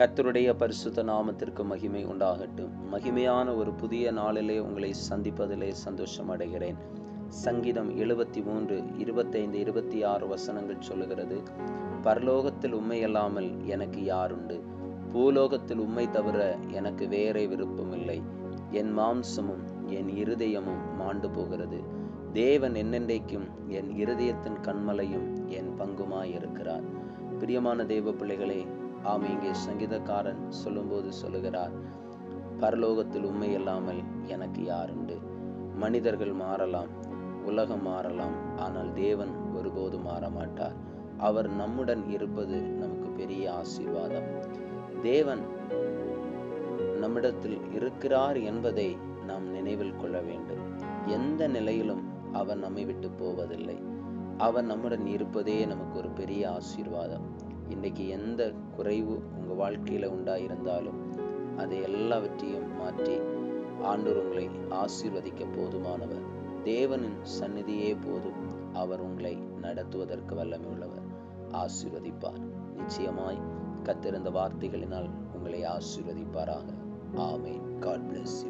கத்தருடைய பரிசுத்த நாமத்திற்கு மகிமை உண்டாகட்டும். மகிமையான ஒரு புதிய நாளிலே உங்களை சந்திப்பதிலே சந்தோஷம் அடைகிறேன். சங்கீதம் எழுபத்தி மூன்று இருபத்தைந்து இருபத்தி ஆறு வசனங்கள் சொல்லுகிறது பரலோகத்தில் உண்மையல்லாமல் எனக்கு யாருண்டு? பூலோகத்தில் உண்மை தவிர எனக்கு வேறே விருப்பமில்லை என் மாம்சமும் என் இருதயமும் மாண்டு போகிறது. தேவன் என்னென்றைக்கும் என் இருதயத்தின் கண்மலையும் என் பங்குமாயிருக்கிறார். பிரியமான தேவ பிள்ளைகளே ஆம் இங்கே சங்கீதக்காரன் சொல்லும்போது சொல்லுகிறார் பரலோகத்தில் உண்மை இல்லாமல் எனக்கு யாருண்டு மனிதர்கள் மாறலாம் உலகம் மாறலாம் ஆனால் தேவன் ஒருபோதும் மாற மாட்டார் அவர் நம்முடன் இருப்பது நமக்கு பெரிய ஆசீர்வாதம். தேவன் நம்மிடத்தில் இருக்கிறார் என்பதை நாம் நினைவில் கொள்ள வேண்டும். எந்த நிலையிலும் அவர் நம்மை விட்டு போவதில்லை. அவர் நம்முடன் இருப்பதே நமக்கு ஒரு பெரிய ஆசீர்வாதம். இன்னைக்கு எந்த குறைவு உங்க வாழ்க்கையில உண்டாயிருந்தாலும் அதை எல்லாவற்றையும் மாற்றி ஆண்டவர் உங்களை ஆசீர்வதிக்க போதுமானவர். தேவனின் சந்நிதியே போதும். அவர் உங்களை நடத்துவதற்கு வல்லமை உள்ளவர் ஆசீர்வதிப்பார். நிச்சயமாய் கத்திருந்த வார்த்தைகளினால் உங்களை ஆசீர்வதிப்பாராக. ஆமேன். God plus